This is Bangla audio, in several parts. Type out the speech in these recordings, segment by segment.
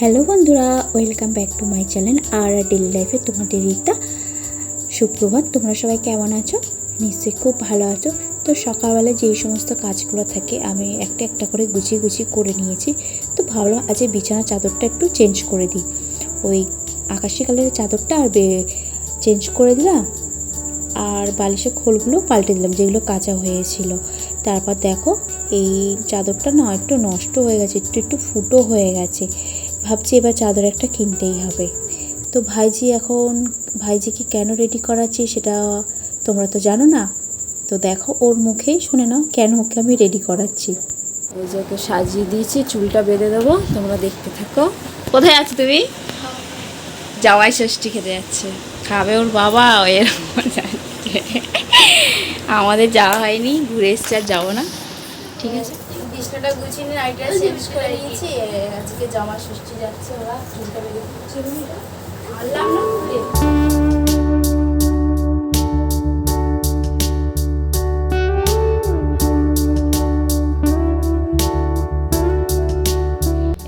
হ্যালো বন্ধুরা, welcome back to my channel R daily লাইফে তোমাদের রিতা। সুপ্রভাত, তোমরা সবাই কেমন আছো? নিশ্চয়ই খুব ভালো আছো। তো সকালবেলা যেই সমস্ত কাজগুলো থাকে, আমি একটা একটা করে গুছিয়ে গুছিয়ে করে নিয়েছি। তো ভাবলাম আজ এই বিছানা চাদরটা একটু চেঞ্জ করে দিই। ওই আকাশি কালারের চাদরটা আর চেঞ্জ করে দিলাম। আর বালিশের খোলগুলো পাল্টে দিলাম, যেগুলো কাঁচা হয়েছিল। তারপর দেখো, এই চাদরটা না একটু নষ্ট হয়ে গেছে, একটু একটু ফুটো হয়ে গেছে। ভাবছি এবার চাদর একটা কিনতেই হবে। তো ভাইজি এখন ভাইজিকে কেন রেডি করাচ্ছি সেটা তোমরা তো জানো না? তো দেখো ওর মুখেই শুনে নাও কেন ওকে আমি রেডি করাচ্ছি? এই যে ওকে সাজিয়ে দিয়েছি চুলটা বেঁধে দেবো তোমরা দেখতে থাকো। কোথায় আছো তুমি? জামাই ষষ্ঠী খেতে যাচ্ছে। খাবে ওর বাবা ও এরকম যাচ্ছে। আমাদের যাওয়া হয়নি ঘুরে এসছে আর যাব না। ঠিক আছে? বিছনাটা গুছিয়ে নিয়ে নাইটটা চেঞ্জ করে নিয়েছি আজকে জামা ষষ্ঠী যাচ্ছে ওরা চুলটা বেঁধে দিচ্ছে আনলাম না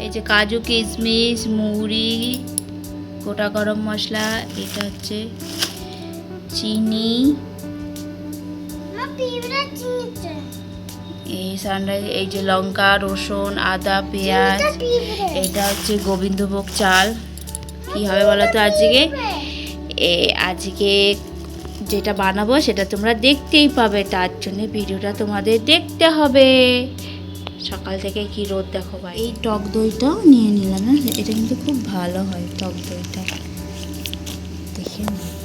এই যে কাজু কিশমিশ মুড়ি গোটা গরম মশলা এটা হচ্ছে চিনি। এই সানরাইজ এই যে লঙ্কা রসুন আদা পেঁয়াজ এটা হচ্ছে গোবিন্দভোগ চাল। কি হবে বলো তো আজকে? এ আজকে যেটা বানাবো সেটা তোমরা দেখতেই পাবে তার জন্য ভিডিওটা তোমাদের দেখতে হবে। সকাল থেকে কি রোদ দেখো ভাই? এই টক দইটাও নিয়ে নিলাম না এটা কিন্তু খুব ভালো হয় টক দইটা। দেখে নিই।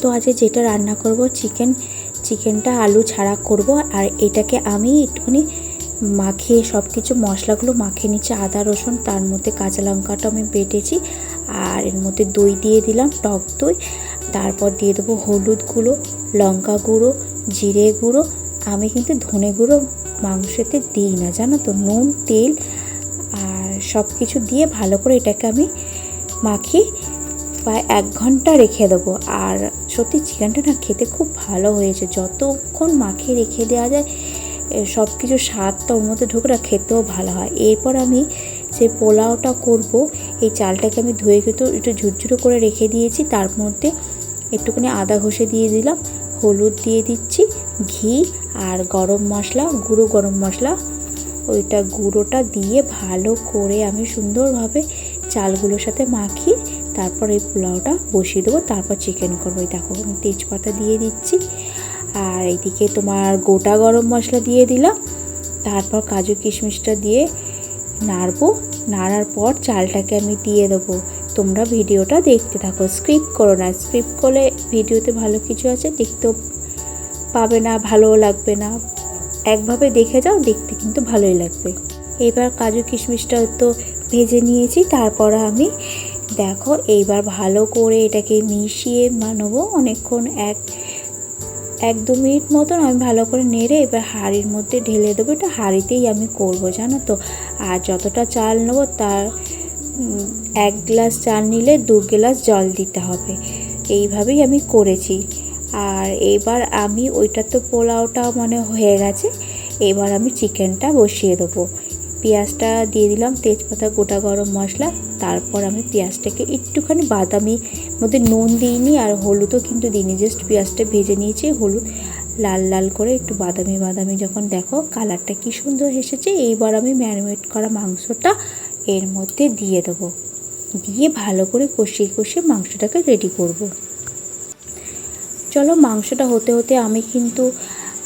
তো আজকে যেটা রান্না করব চিকেন চিকেনটা আলু ছাড়া করব। আর এটাকে আমি একটুখানি মাখিয়ে সব কিছু মশলাগুলো মাখিয়ে নিচ্ছি। আদা, রসুন, তার মধ্যে কাঁচা লঙ্কাটা আমি বেটেছি। আর এর মধ্যে দই দিয়ে দিলাম, টক দই। তারপর দিয়ে দেবো হলুদ গুঁড়ো, লঙ্কা গুঁড়ো, জিরে গুঁড়ো। আমি কিন্তু ধনে গুঁড়ো মাংসতে দিই না, জানো তো? নুন, তেল আর সব কিছু দিয়ে ভালো করে এটাকে আমি মাখিয়ে প্রায় এক ঘণ্টা রেখে দেবো। আর সত্যি চিকেনটা না খেতে খুব ভালো হয়েছে। যতক্ষণ মাখিয়ে রেখে দেওয়া যায় সব কিছু স্বাদটা ওর মধ্যে ঢুকে না, খেতেও ভালো হয়। এরপর আমি যে পোলাওটা করব, এই চালটাকে আমি ধুয়ে কিন্তু একটু ঝুরঝুরো করে রেখে দিয়েছি। তার মধ্যে একটুখানি আদা ঘষে দিয়ে দিলাম, হলুদ দিয়ে দিচ্ছি, ঘি আর গরম মশলা, গুঁড়ো গরম মশলা। ওইটা গুঁড়োটা দিয়ে ভালো করে আমি সুন্দরভাবে চালগুলোর সাথে মাখিয়ে তারপর এই পোলাওটা বসিয়ে দেবো, তারপর চিকেন করব। দেখো, আমি তেজপাতা দিয়ে দিচ্ছি। আর এইদিকে তোমার গোটা গরম মশলা দিয়ে দিলাম। তারপর কাজু কিশমিশটা দিয়ে নাড়বো। নাড়ার পর চালটাকে আমি দিয়ে দেবো। তোমরা ভিডিওটা দেখতে থাকো স্ক্রিপ্ট করো না। স্ক্রিপ্ট করলে ভিডিওতে ভালো কিছু আছে, দেখতেও পাবে না, ভালোও লাগবে না। একভাবে দেখে যাও, দেখতে কিন্তু ভালোই লাগবে। এবার কাজু কিশমিশটা তো ভেজে নিয়েছি, তারপর আমি দেখো, এইবার ভালো করে এটাকে মিশিয়ে বানাবো অনেকক্ষণ, এক এক দু মিনিট মতন আমি ভালো করে নেড়ে এবার হাঁড়ির মধ্যে ঢেলে দেবো। এটা হাঁড়িতেই আমি করব, জানো তো। আর যতটা চাল নেব তার এক গ্লাস চাল নিলে দু গ্লাস জল দিতে হবে। এইভাবেই আমি করেছি। আর এবার আমি ওইটা তো পোলাওটা মানে হয়ে গেছে, এবার আমি চিকেনটা বসিয়ে দেবো। পেঁয়াজটা দিয়ে দিলাম, তেজপাতা, গোটা গরম মশলা, তারপর আমি পেঁয়াজটাকে একটুখানি বাদামি মধ্যে নুন দিইনি আর হলুদও কিন্তু দিইনি জাস্ট পেঁয়াজটা ভেজে নিয়েছি, হলুদ লাল লাল করে একটু বাদামি বাদামি যখন দেখো কালারটা কি সুন্দর এসেছে, এইবার আমি ম্যারিনেট করা মাংসটা এর মধ্যে দিয়ে দেবো দিয়ে ভালো করে কষিয়ে কষিয়ে মাংসটাকে রেডি করব। চলো মাংসটা হতে হতে আমি কিন্তু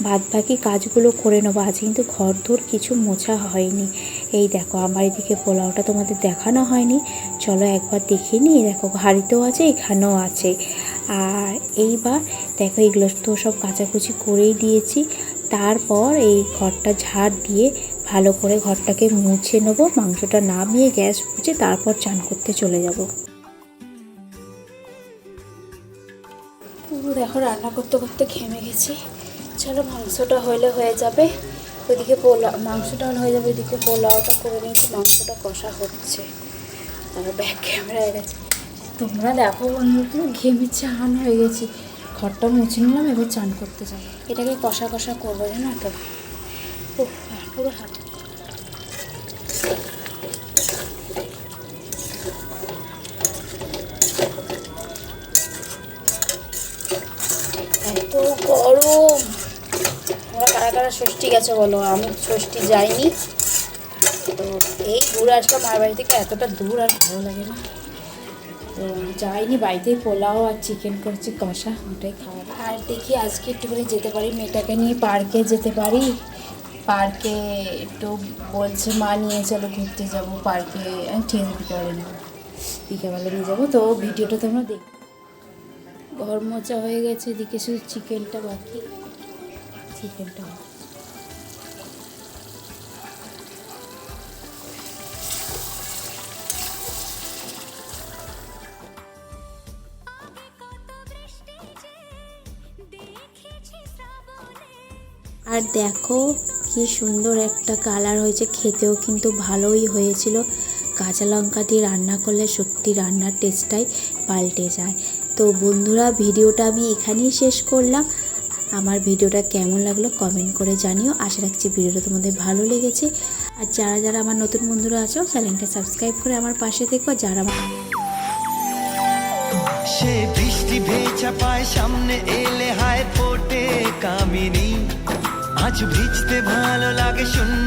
বাদ বাকি কাজগুলো করে নেব। আজ কিন্তু ঘর ধর কিছু মোছা হয়নি। এই দেখো, আমার এদিকে পোলাওটা তোমাদের দেখানো হয়নি। চলো একবার দেখিয়ে নিই। দেখো, হাঁড়িতেও আছে, এখানেও আছে। আর এইবার দেখো, এগুলো তো সব কাচাকুচি করেই দিয়েছি। তারপর এই ঘরটা ঝাড় দিয়ে ভালো করে ঘরটাকে মুছে নেব। মাংসটা নামিয়ে গ্যাস বুঝে তারপর চান করতে চলে যাব। দেখো, রান্না করতে করতে ঘেমে গেছি। চলো মাংসটা হলে হয়ে যাবে। ওইদিকে পোলাও মাংসটা হয়ে যাবে, ওইদিকে পোলাওটা করে নিয়েছি মাংসটা কষা হচ্ছে। আর ব্যাক ক্যামেরায় গেছে। তোমরা দেখো বন্ধু ঘেমে চান হয়ে গেছি। ঘরটা মুছে নিলাম, এবার চান করতে যাব। এটাকে কষা কষা করব জানো তো? পুরো হাত এত গরম তোমরা কারা কারা ষষ্ঠী গেছে বলো, আমি ষষ্ঠী যাইনি। তো এই দূর আসলাম মায়ের বাড়ি থেকে এতটা দূর আর ভালো লাগে না। তো যাইনি, বাড়িতেই পোলাও আর চিকেন করছি, কষা, ওটাই খাওয়া। আর দেখি আজকে একটু করে যেতে পারি, মেয়েটাকে নিয়ে পার্কে যেতে পারি। পার্কে একটু বলছে, মা নিয়ে চলো, ঘুরতে যাব পার্কে। ঠিক আছে বিকেলে নেব, বিকেলবেলা নিয়ে যাব। তো ভিডিওটা তোমরা দেখ, ঘর মোচা হয়ে গেছে, এদিকে শুধু চিকেনটা বাকি। চিকেনটা আর দেখো কি সুন্দর একটা কালার হয়েছে। খেতেও কিন্তু ভালোই হয়েছিল। কাঁচা লঙ্কা দিয়ে রান্না করলে সত্যি রান্নার টেস্টটাই পাল্টে যায়। তো বন্ধুরা, ভিডিওটা আমি এখানেই শেষ করলাম। আমার ভিডিওটা কেমন লাগল কমেন্ট করে জানিও। আশা রাখছি ভিডিওটা তোমাদের ভালো লেগেছে। আর যারা যারা আমার নতুন বন্ধুরা আছো চ্যানেলটা সাবস্ক্রাইব করে আমার পাশে থেকো। যারা সে বৃষ্টি ভেজা পায়, সামনে এলে আজ ভিজতে ভালো লাগে শূন্য